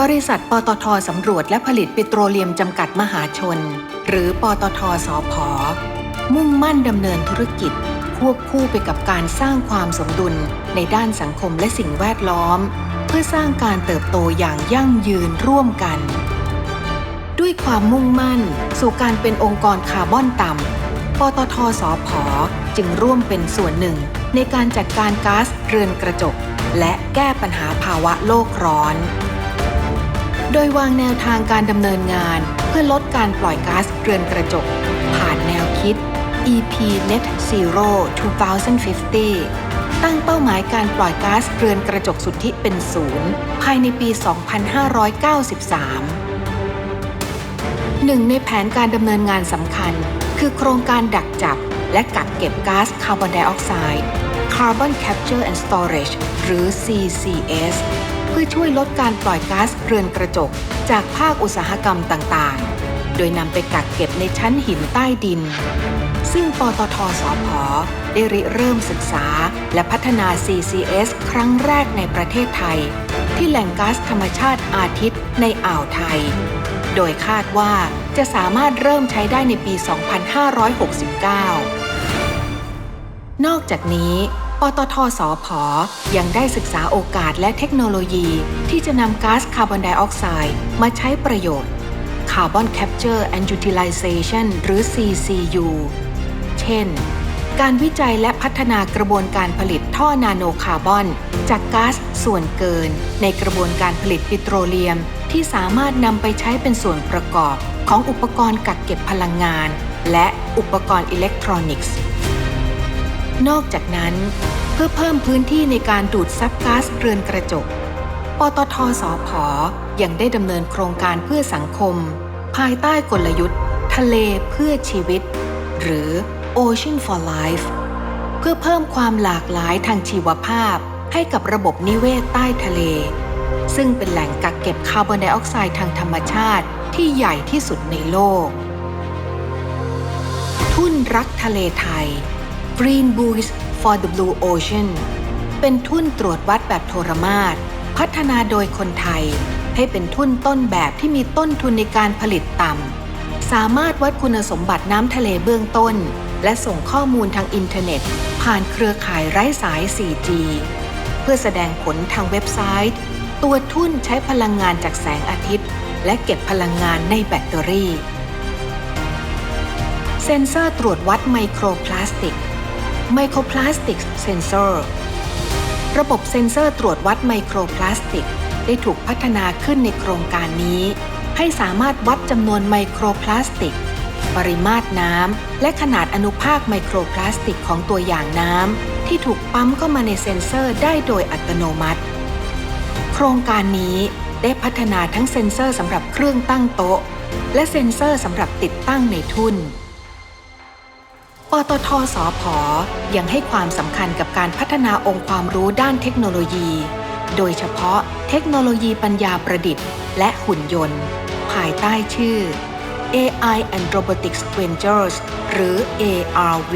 บริษัทปตทสำรวจและผลิตปิโตรเลียมจำกัดมหาชน หรือปตทสอพอมุ่งมั่นดำเนินธุรกิจ ควบคู่ไปกับการสร้างความสมดุลในด้านสังคมและสิ่งแวดล้อม เพื่อสร้างการเติบโตอย่างยั่งยืนร่วมกัน ด้วยความมุ่งมั่น สู่การเป็นองค์กรคาร์บอนต่ำปตทสอพอจึงร่วมเป็นส่วนหนึ่ง ในการจัดการก๊าซเรือนกระจก และแก้ปัญหาภาวะโลกร้อน โดยวางแนวทางการดำเนินงาน เพื่อลดการปล่อยก๊าซเรือนกระจก ผ่านแนวคิด EP Net Zero 2050 ตั้งเป้าหมายการปล่อยก๊าซเรือนกระจกสุทธิเป็นศูนย์ภายในปี 2593 หนึ่งในแผนการดำเนินงานสำคัญ คือโครงการดักจับและกักเก็บก๊าซคาร์บอนไดออกไซด์ Carbon Capture and Storage หรือ CCS เพื่อช่วยลดการปล่อยก๊าซเรือนกระจก จากภาคอุตสาหกรรมต่างๆ โดยนำไปกักเก็บในชั้นหินใต้ดิน ซึ่งปตทสพได้ริเริ่มศึกษา และพัฒนา CCS ครั้งแรกในประเทศไทย ที่แหล่งก๊าซธรรมชาติอาทิตย์ในอ่าวไทย โดยคาดว่าจะสามารถเริ่มใช้ได้ในปี 2569 นอกจากนี้ ปตทสอพอยังได้ศึกษาโอกาสและเทคโนโลยีที่จะนำก๊าซคาร์บอนไดออกไซด์มาใช้ประโยชน์ Carbon Capture and Utilization หรือ CCU เช่น การวิจัยและพัฒนากระบวนการผลิตท่อนาโนคาร์บอน จากก๊าซส่วนเกิน ในกระบวนการผลิตปิโตรเลียม ที่สามารถนำไปใช้เป็นส่วนประกอบของอุปกรณ์กักเก็บพลังงาน และอุปกรณ์อิเล็กทรอนิกส์ นอกจากนั้น เพื่อเพิ่มพื้นที่ในการดูดซับก๊าซเรือนกระจก ปตทสอพอยังได้ดำเนินโครงการเพื่อสังคม ภายใต้กลยุทธ์ ทะเลเพื่อชีวิต หรือ Ocean for Life เพื่อเพิ่มความหลากหลายทางชีวภาพให้กับระบบนิเวศใต้ทะเล ซึ่งเป็นแหล่งกักเก็บคาร์บอนไดออกไซด์ทางธรรมชาติที่ใหญ่ที่สุดในโลก ทุ่นรักทะเลไทย Green Buoys for the Blue Ocean เป็นทุ่นตรวจวัดแบบโทรมาตรพัฒนาโดยคนไทย ให้เป็นทุ่นต้นแบบที่มีต้นทุนในการผลิตต่ำ สามารถวัดคุณสมบัติน้ำทะเลเบื้องต้น และส่งข้อมูลทางอินเทอร์เน็ต ผ่านเครือข่ายไร้สาย 4G เพื่อแสดงผลทางเว็บไซต์ ตัวทุ่นใช้พลังงานจากแสงอาทิตย์ และเก็บพลังงานในแบตเตอรี่ เซ็นเซอร์ตรวจวัดไมโครพลาสติก Microplastic Sensor ระบบเซ็นเซอร์ตรวจวัดไมโครพลาสติก ได้ถูกพัฒนาขึ้นในโครงการนี้ ให้สามารถวัดจำนวนไมโครพลาสติก ปริมาตรน้ำ และขนาดอนุภาคไมโครพลาสติกของตัวอย่างน้ำ ที่ถูกปั๊มเข้ามาในเซ็นเซอร์ได้โดยอัตโนมัติ โครงการนี้ได้พัฒนาทั้งเซ็นเซอร์สำหรับเครื่องตั้งโต๊ะ และเซ็นเซอร์สำหรับติดตั้งในทุ่น ปตทสอพอยังให้ความสำคัญกับการพัฒนาองค์ความรู้ด้านเทคโนโลยี โดยเฉพาะเทคโนโลยีปัญญาประดิษฐ์ และหุ่นยนต์ ภายใต้ชื่อ AI and Robotics Ventures หรือ ARV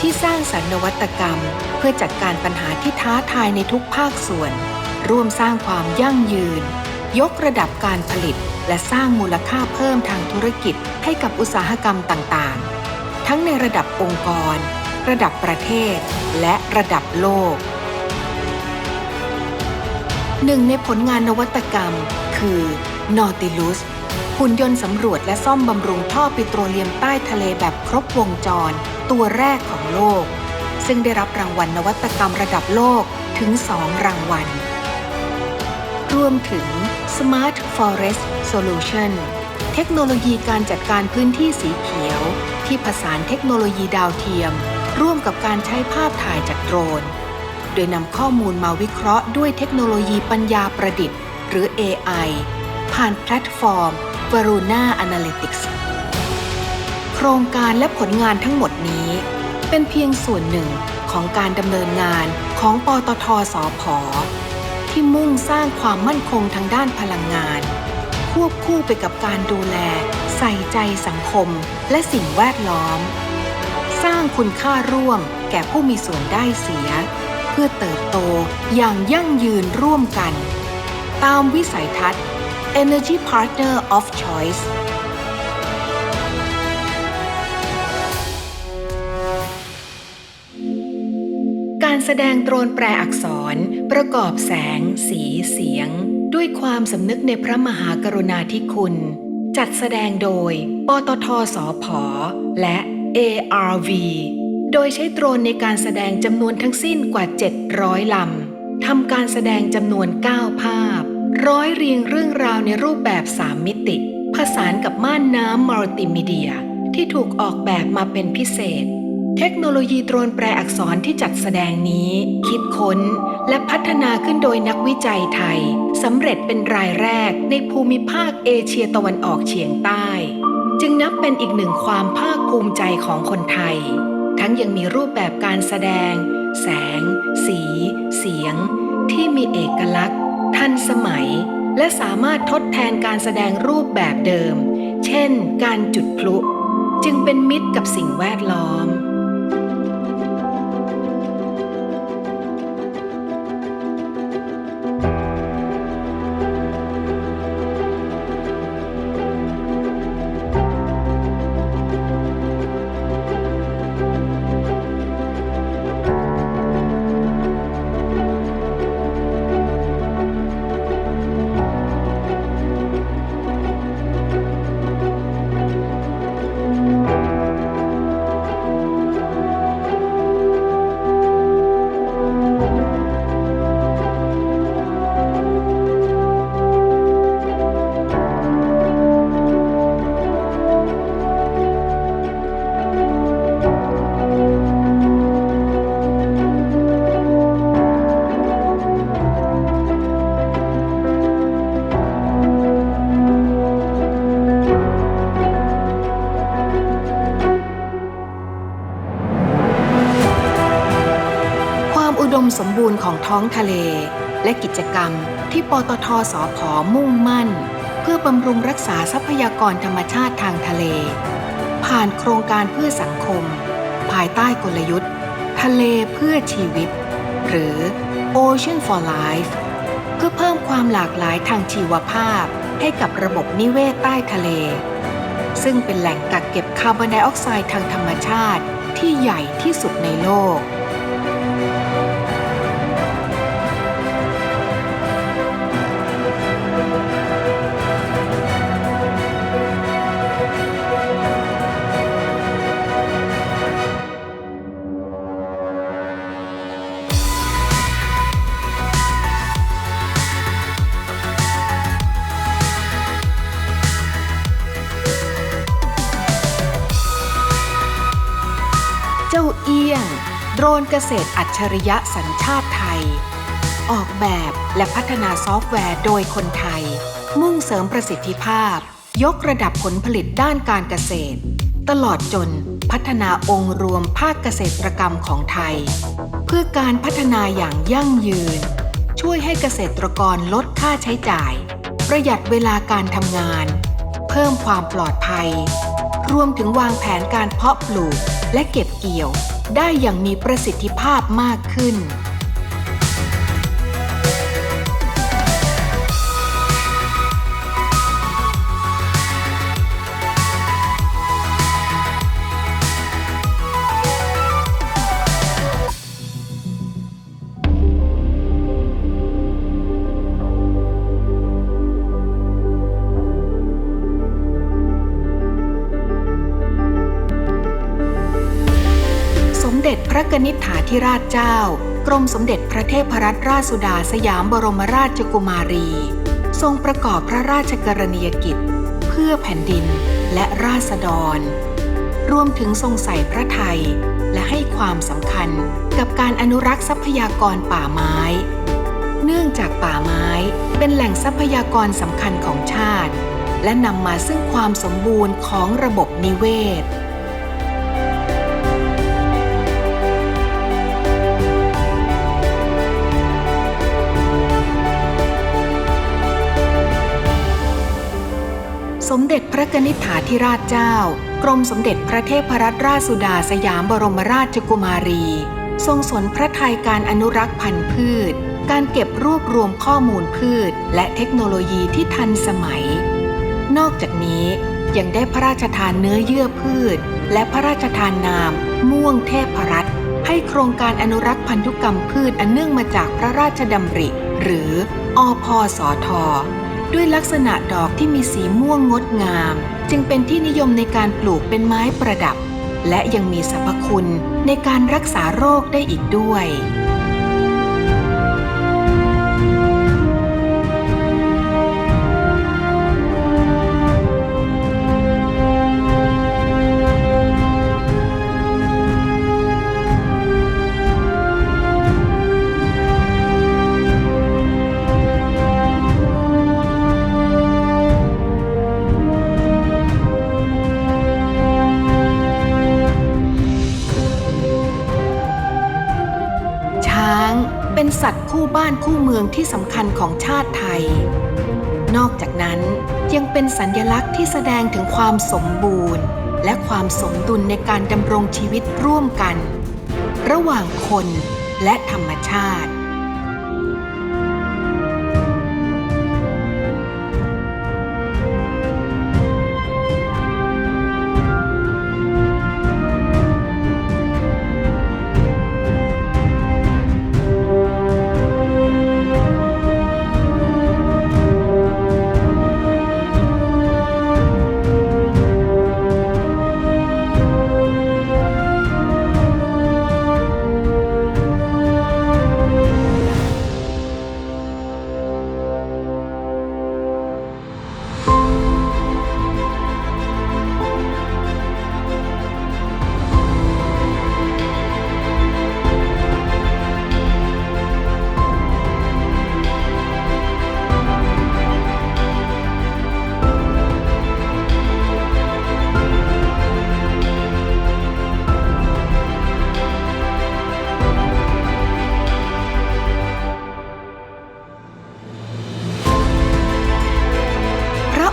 ที่สร้างสรรค์นวัตกรรม เพื่อจัดการปัญหาที่ท้าทายในทุกภาคส่วน ร่วมสร้างความยั่งยืน ยกระดับการผลิต และสร้างมูลค่าเพิ่มทางธุรกิจให้กับอุตสาหกรรมต่างๆ ทั้งในระดับองค์กร ระดับประเทศ และระดับโลก หนึ่งในผลงานนวัตกรรม คือ Nautilus หุ่นยนต์สำรวจและซ่อมบำรุงท่อปิโตรเลียมใต้ทะเลแบบครบวงจร ตัวแรกของโลก ซึ่งได้รับรางวัลนวัตกรรมระดับโลกถึง 2 รางวัล รวมถึง Smart Forest Solution เทคโนโลยีการจัดการพื้นที่สีเขียว ที่ผสานเทคโนโลยีดาวเทียม ร่วมกับการใช้ภาพถ่ายจากโดรน โดยนำข้อมูลมาวิเคราะห์ด้วยเทคโนโลยีปัญญาประดิษฐ์ หรือ AI ผ่านแพลตฟอร์ม Varuna Analytics โครงการและผลงานทั้งหมดนี้ เป็นเพียงส่วนหนึ่งของการดำเนินงานของปตทสอพอที่มุ่งสร้างความมั่นคงทางด้านพลังงาน ควบคู่ไปกับการดูแล ใส่ใจสังคมและสิ่งแวดล้อม สร้างคุณค่าร่วมแก่ผู้มีส่วนได้เสีย เพื่อเติบโตอย่างยั่งยืนร่วมกัน ตามวิสัยทัศน์ Energy Partner of Choice การแสดงโดรนแปลอักษรประกอบแสง สีเสียง ด้วยความสำนึกในพระมหากรุณาธิคุณ จัดแสดงโดย ปตทสพและ ARV โดยใช้โดรนในการแสดงจำนวนทั้งสิ้นกว่า 700 ลำ ทำการแสดงจำนวน 9 ภาพ ร้อยเรียงเรื่องราวในรูปแบบ 3 มิติ ผสานกับม่านน้ำมัลติมีเดีย ที่ถูกออกแบบมาเป็นพิเศษ เทคโนโลยีโดรนแปลอักษรที่จัดแสดงนี้ คิดค้น และพัฒนาขึ้นโดยนักวิจัยไทยสำเร็จเป็นรายแรกในภูมิภาคเอเชียตะวันออกเฉียงใต้ จึงนับเป็นอีกหนึ่งความภาคภูมิใจของคนไทย ทั้งยังมีรูปแบบการแสดง แสง สี เสียง ที่มีเอกลักษณ์ ทันสมัย และสามารถทดแทนการแสดงรูปแบบเดิม เช่น การจุดพลุ จึงเป็นมิตรกับสิ่งแวดล้อม ท้องทะเล และกิจกรรมที่ปตทสอพมุ่งมั่น เพื่อบำรุงรักษาทรัพยากรธรรมชาติทางทะเล ผ่านโครงการเพื่อสังคม ภายใต้กลยุทธ์ ทะเลเพื่อชีวิต หรือ Ocean for Life เพื่อเพิ่มความหลากหลายทางชีวภาพให้กับระบบนิเวศใต้ทะเล ซึ่งเป็นแหล่งกักเก็บคาร์บอนไดออกไซด์ทางธรรมชาติที่ใหญ่ที่สุดในโลก โดรนเกษตรอัจฉริยะสัญชาติไทย ออกแบบและพัฒนาซอฟต์แวร์โดยคนไทย มุ่งเสริมประสิทธิภาพ ยกระดับผลผลิตด้านการเกษตร ตลอดจนพัฒนาองค์รวมภาคเกษตรกรรมของไทย เพื่อการพัฒนาอย่างยั่งยืน ช่วยให้เกษตรกรลดค่าใช้จ่าย ประหยัดเวลาการทำงาน เพิ่มความปลอดภัย รวมถึงวางแผนการเพาะปลูกและเก็บเกี่ยว ได้อย่างมีประสิทธิภาพมากขึ้น พระกนิษฐาธิราชเจ้า กรมสมเด็จพระเทพรัตนราชสุดาสยามบรมราชกุมารี ทรงประกอบพระราชกรณียกิจ เพื่อแผ่นดินและราษฎร รวมถึงทรงใส่พระไทย และให้ความสำคัญกับการอนุรักษ์ทรัพยากรป่าไม้ เนื่องจากป่าไม้เป็นแหล่งทรัพยากรสำคัญของชาติ และนำมาซึ่งความสมบูรณ์ของระบบนิเวศ สมเด็จพระนิษฐาธิราชเจ้า กรมสมเด็จพระเทพรัตนราชสุดาสยามบรมราชกุมารี ทรงสนพระทัยการอนุรักษ์พันธุ์พืช การเก็บรวบรวมข้อมูลพืช และเทคโนโลยีที่ทันสมัย นอกจากนี้ยังได้พระราชทานเนื้อเยื่อพืช และพระราชทานนาม ม่วงเทพรัตน์ให้โครงการอนุรักษ์พันธุกรรมพืชอันเนื่องมาจากพระราชดำริ หรืออพสท ด้วยลักษณะดอกที่มีสีม่วงงดงาม จึงเป็นที่นิยมในการปลูกเป็นไม้ประดับ และยังมีสรรพคุณในการรักษาโรคได้อีกด้วย บ้านคู่เมืองที่สำคัญของชาติไทย นอกจากนั้นยังเป็นสัญลักษณ์ที่แสดงถึงความสมบูรณ์ และความสมดุลในการดำรงชีวิตร่วมกัน ระหว่างคนและธรรมชาติ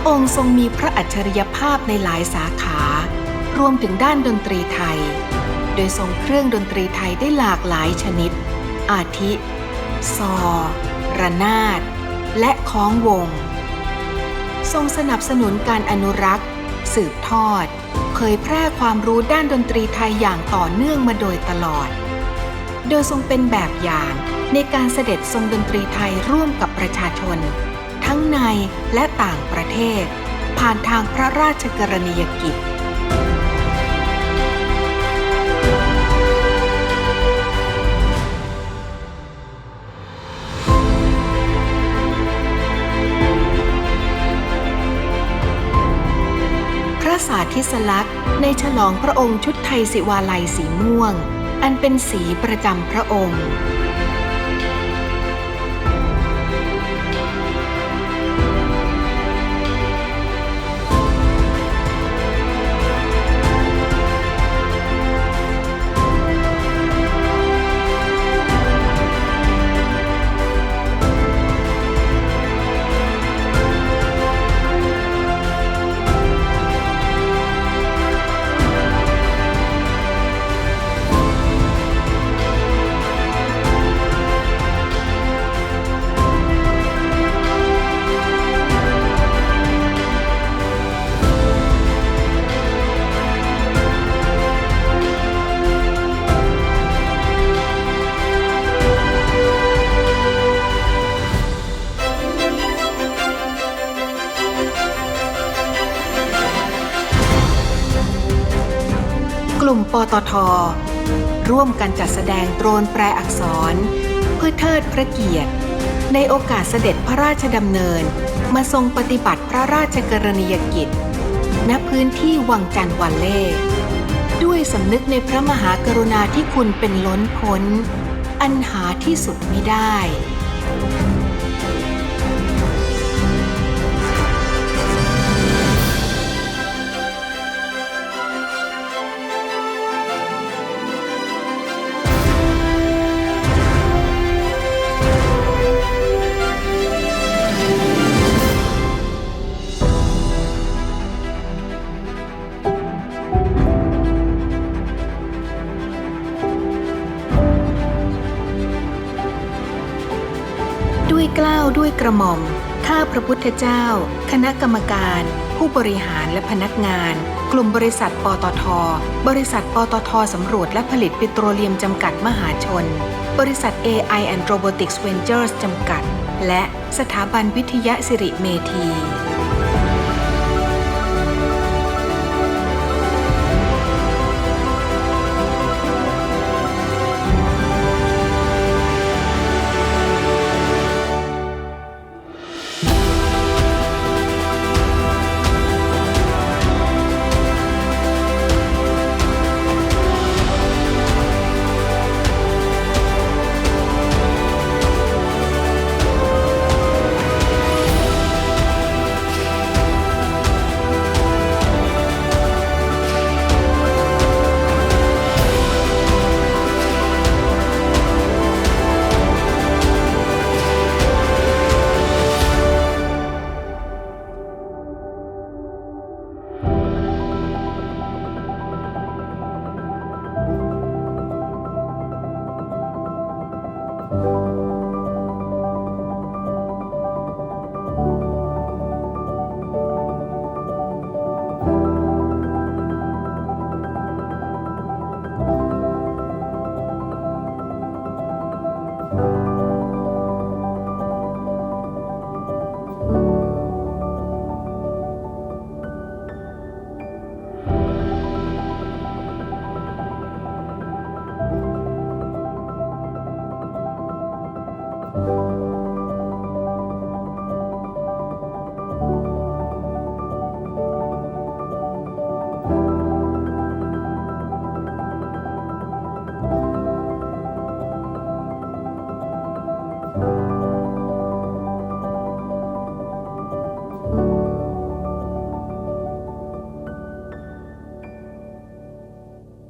องค์ทรงมีพระอัจฉริยภาพในหลายสาขา รวมถึงด้านดนตรีไทย โดยทรงเครื่องดนตรีไทยได้หลากหลายชนิด อาทิ ซอ ระนาด และคล้องวง ทรงสนับสนุนการอนุรักษ์ สืบทอด เผยแพร่ความรู้ด้านดนตรีไทยอย่างต่อเนื่องมาโดยตลอด โดยทรงเป็นแบบอย่างในการเสด็จทรงดนตรีไทยร่วมกับประชาชน ทั้งในและต่างประเทศ ผ่านทางพระราชกรณียกิจ พระสาธิสลักษณ์ในฉลองพระองค์ชุดไทยสิวาลัยสีม่วง อันเป็นสีประจำพระองค์ ตท ร่วมกันจัดแสดงโดรนแปลอักษร เพื่อเทิดพระเกียรติ ในโอกาสเสด็จพระราชดำเนิน มาทรงปฏิบัติพระราชกรณียกิจ ณพื้นที่วังจันทร์วันเล่ด้วยสำนึกในพระมหากรุณาธิคุณเป็นล้นพ้น อันหาที่สุดไม่ได้ ด้วยกล้าวด้วยกระหม่อม ข้าพระพุทธเจ้า คณะกรรมการ ผู้บริหารและพนักงาน กลุ่มบริษัทปตท บริษัทปตทสำรวจและผลิตปิโตรเลียมจำกัดมหาชน บริษัท AI and Robotics Ventures จำกัด และสถาบันวิทยาสิริเมธี